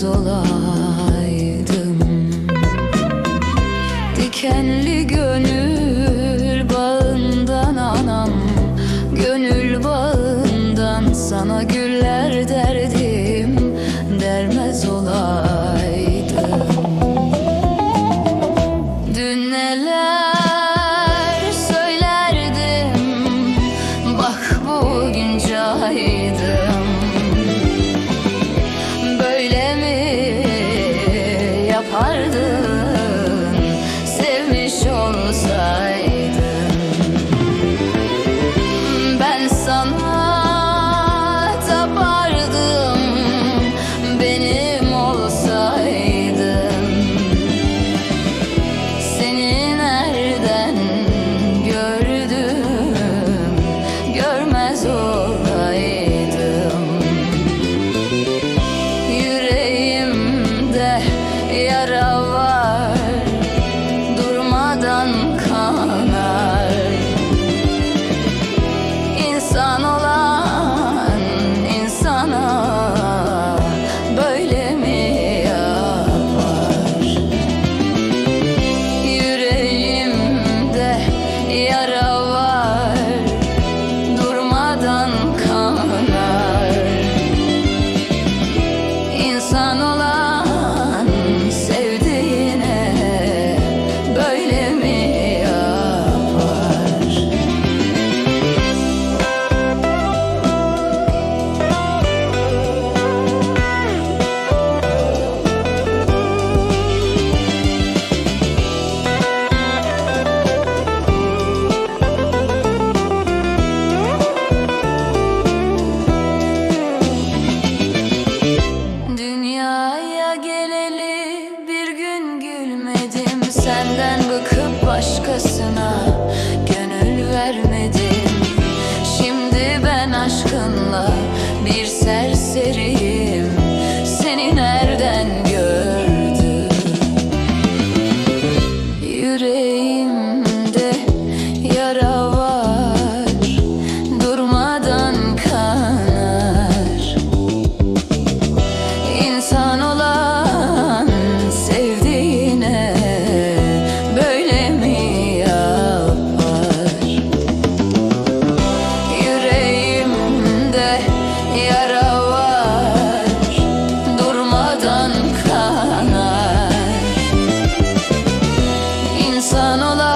olaydım. Dikenli gönül bağından anam Gönül bağından sana güller derdim Dermez olaydım. Dün neler söylerdim Bak bugün caydım İnsan başkasına gönül vermedim Şimdi ben aşkınla bir serseri yara var durmadan kanar. İnsan olan